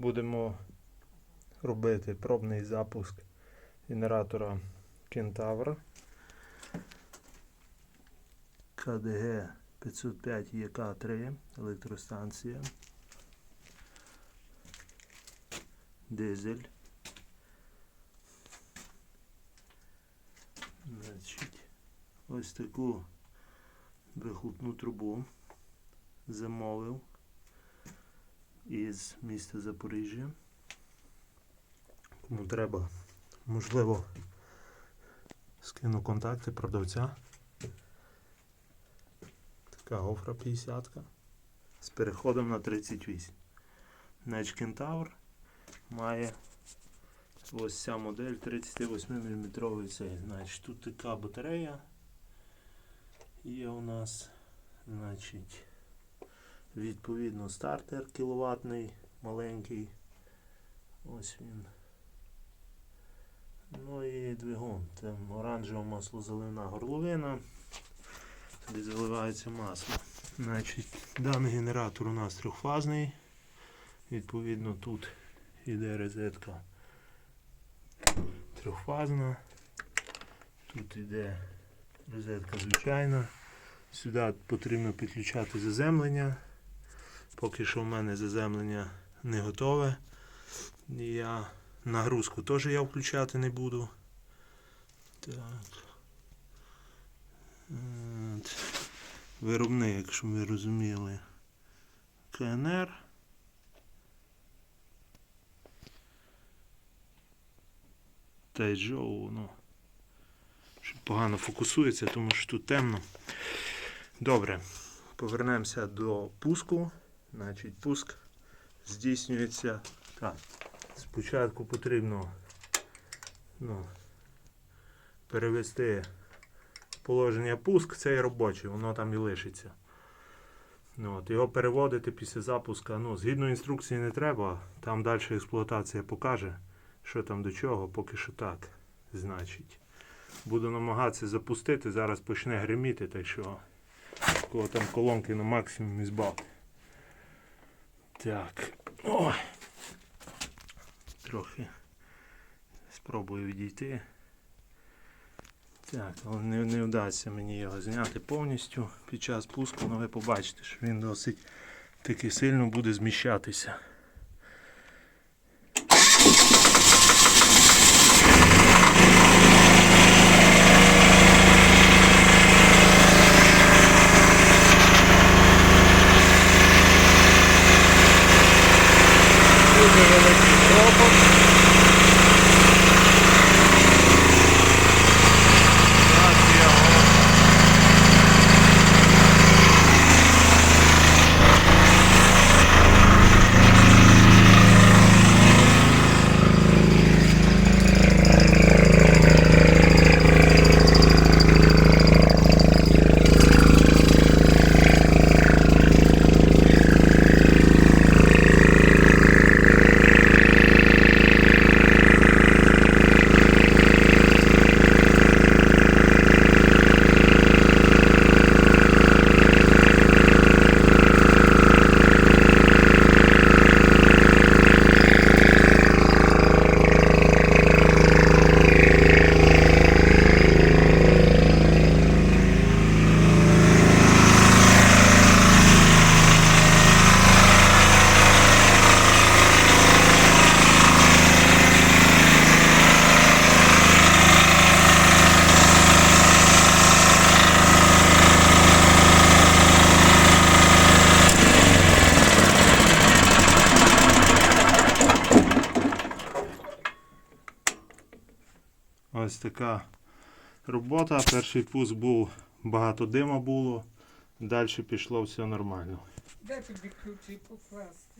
будемо робити пробний запуск генератора Кентавра КДГ 505 ЄК3 електростанція. Дизель. Значить, ось таку вихлопну трубу замовив із міста Запоріжжя. Кому треба, можливо, скину контакти продавця. Така гофра 50 з переходом на 38. Значить, Кентавр має ось ця модель 38 мм цей. Значить, тут така батарея є у нас. Значить, відповідно стартер кіловатний, маленький. Ось він. Ну і двигун. Там оранжева маслозелена горловина. Туди заливається масло. Значить, даний генератор у нас трьохфазний. Відповідно, тут іде розетка трьохфазна. Тут іде розетка звичайна. Сюди потрібно підключати заземлення. Поки що в мене заземлення не готове. Я нагрузку теж я включати не буду. Так. Виробник, якщо ви розуміли. КНР. Тайджоу, ну. Що погано фокусується, тому що тут темно. Добре, повернемося до пуску. Значить, пуск здійснюється. Так. Спочатку потрібно ну, перевести положення пуск, це і робоче, воно там і лишиться. Ну, от, його переводити після запуска. Ну, згідно інструкції не треба, там далі експлуатація покаже, що там до чого, поки що так. Значить. Буду намагатися запустити, зараз почне гриміти, так що кого там колонки на максимум збавте. Так. Ой. Трохи спробую відійти. Так, не, не вдасться мені його зняти повністю під час пуску, але ви побачите, що він досить таки сильно буде зміщатися. Дуже великий пропуск. Зараз я його Ось така робота. Перший пуск був багато дима було, далі пішло все нормально. Де тобі ключі покласти?